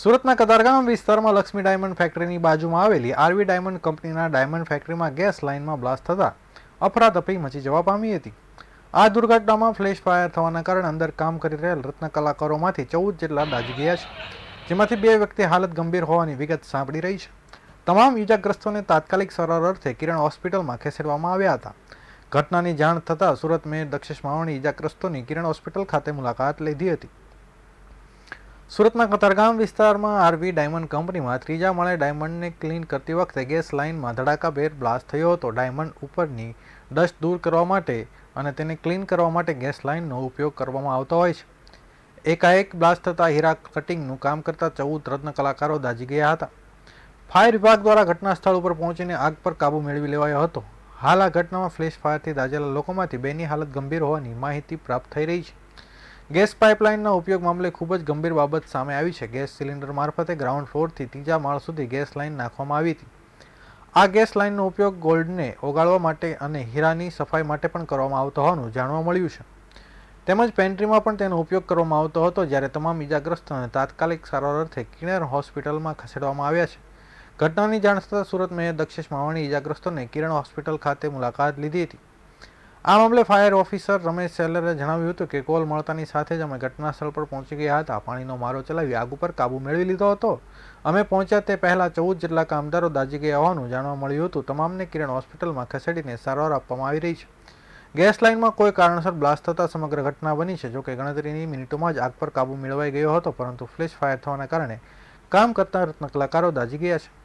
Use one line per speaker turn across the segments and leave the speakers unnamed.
સુરતના કતારગામ વિસ્તારમાં લક્ષ્મી ડાયમંડ ફેક્ટરીની બાજુમાં આવેલી આરવી ડાયમંડ કંપનીના ડાયમંડ ફેક્ટરીમાં ગેસ લાઇનમાં બ્લાસ્ટ થતાં અફરાતફરી મચી જવા પામી હતી. આ દુર્ઘટનામાં ફ્લેશ ફાયર થવાના કારણે અંદર કામ કરી રહેલ રત્ન કલાકારોમાંથી ચૌદ જેટલા દાજી ગયા છે, જેમાંથી બે વ્યક્તિ હાલત ગંભીર હોવાની વિગત સાંભળી રહી છે. તમામ ઈજાગ્રસ્તોને તાત્કાલિક સારવાર અર્થે કિરણ હોસ્પિટલમાં ખસેડવામાં આવ્યા હતા. ઘટનાની જાણ થતાં સુરત મેયર દક્ષેશ માવણી ઈજાગ્રસ્તોની કિરણ હોસ્પિટલ ખાતે મુલાકાત લીધી હતી. સુરતના કતારગામ વિસ્તારમાં આરવી ડાયમંડ કંપનીમાં ત્રીજા માળે ડાયમંડને ક્લીન કરતી વખતે ગેસ લાઇનમાં ધડાકાભેર બ્લાસ્ટ થયો હતો. ડાયમંડ ઉપરની ડસ્ટ દૂર કરવા માટે અને તેને ક્લીન કરવા માટે ગેસ લાઇનનો ઉપયોગ કરવામાં આવતો હોય છે. એકાએક બ્લાસ્ટ થતાં હીરા કટિંગનું કામ કરતા ચૌદ રત્ન કલાકારો દાજી ગયા હતા. ફાયર વિભાગ દ્વારા ઘટના સ્થળ ઉપર પહોંચીને આગ પર કાબૂ મેળવી લેવાયો હતો. હાલ આ ઘટનામાં ફ્લેશ ફાયરથી દાજેલા લોકોમાંથી બેની હાલત ગંભીર હોવાની માહિતી પ્રાપ્ત થઈ રહી છે. ગેસ પાઇપલાઇનના ઉપયોગ મામલે ખૂબ જ ગંભીર બાબત સામે આવી છે. ગેસ સિલિન્ડર મારફતે ગ્રાઉન્ડ ફ્લોરથી ત્રીજા માળ સુધી ગેસ લાઇન નાખવામાં આવી હતી. આ ગેસ લાઇનનો ઉપયોગ ગોલ્ડને ઓગાળવા માટે અને હીરાની સફાઈ માટે પણ કરવામાં આવતો હોવાનું જાણવા મળ્યું છે. તેમજ પેન્ટ્રીમાં પણ તેનો ઉપયોગ કરવામાં આવતો હતો, જ્યારે તમામ ઇજાગ્રસ્તોને તાત્કાલિક સારવાર અર્થે કિરણ હોસ્પિટલમાં ખસેડવામાં આવ્યા છે. ઘટનાની જાણ થતાં સુરત મેયર દક્ષેશ માવાણી ઇજાગ્રસ્તોને કિરણ હોસ્પિટલ ખાતે મુલાકાત લીધી હતી. આ મામલે ફાયર ઓફિસર રમેશ સેલરે જણાવ્યું હતું કે કોલ મળતાની સાથે જ અમે ઘટના સ્થળ પર પહોંચી ગયા હતા. પાણીનો મારો ચલાવી આગ ઉપર કાબુ મેળવી લીધો હતો. અમે પહોંચ્યા તે પહેલાં ચૌદ જેટલા કામદારો દાજી ગયા હોવાનું જાણવા મળ્યું હતું. તમામને કિરણ હોસ્પિટલમાં ખસેડીને સારવાર આપવામાં આવી રહી છે. ગેસ લાઇનમાં કોઈ કારણસર બ્લાસ્ટ થતાં સમગ્ર ઘટના બની છે. જોકે ગણતરીની મિનિટોમાં જ આગ પર કાબુ મેળવાઈ ગયો હતો, પરંતુ ફ્લેશ ફાયર થવાના કારણે કામ કરતા રત્ન કલાકારો દાજી ગયા છે.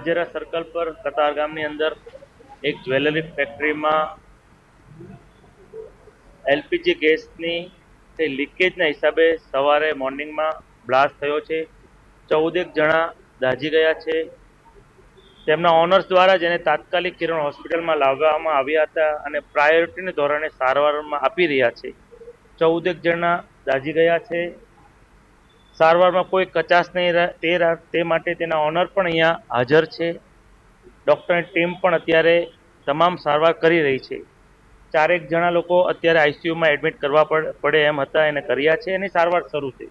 ગજેરા સર્કલ પર કતાર ગામની અંદર એક જ્વેલરી ફેક્ટરીમાં એલપીજી ગેસની તે લીકેજના હિસાબે સવારે મોર્નિંગમાં બ્લાસ્ટ થયો છે. ચૌદેક જણા દાઝી ગયા છે. તેમના ઓનર્સ દ્વારા જેને તાત્કાલિક કિરણ હોસ્પિટલમાં લાવવામાં આવ્યા હતા અને પ્રાયોરિટીને ધોરણે સારવારમાં આપી રહ્યા છે. ચૌદેક જણા દાઝી ગયા છે. સારવારમાં કોઈ કચાશ નહીં રહે તે માટે તેના ઓનર પણ અહીંયા હાજર છે. ડૉક્ટરની ટીમ પણ અત્યારે તમામ સારવાર કરી રહી છે. ચારેક જણા લોકો અત્યારે આઈસીયુમાં એડમિટ કરવા પડ- એમ હતા એને કર્યા છે એની સારવાર શરૂ છે.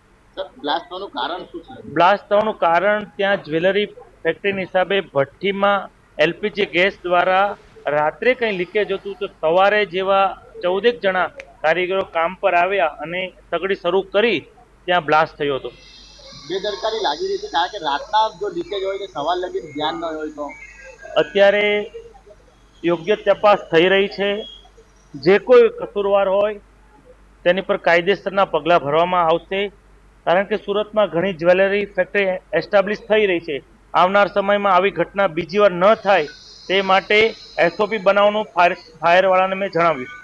બ્લાસ્ટ થવાનું કારણ શું છે?
બ્લાસ્ટ થવાનું કારણ ત્યાં જ્વેલરી ફેક્ટરીની હિસાબે ભઠ્ઠીમાં એલપીજી ગેસ દ્વારા રાત્રે કંઈ લીકેજ હતું તો સવારે જેવા ચૌદેક જણા કારીગરો કામ પર આવ્યા અને સગડી શરૂ કરી ત્યાં બ્લાસ્ટ થયો હતો.
બેદરકારી લાગી રહી છે કારણ કે રાતના જો લીકેજ હોય કે સવાર લગી ધ્યાન ન હોય તો.
અત્યારે યોગ્ય તપાસ થઈ રહી છે. જે કોઈ કસૂરવાર હોય તેની પર કાયદેસરના પગલાં ભરવામાં આવશે. કારણ કે સુરતમાં ઘણી જ્વેલરી ફેક્ટરી એસ્ટાબ્લિશ થઈ રહી છે. આવનાર સમયમાં આવી ઘટના બીજી વાર ન થાય તે માટે એસઓપી બનાવવાનું ફાયર ફાયરવાળાને મેં જણાવ્યું.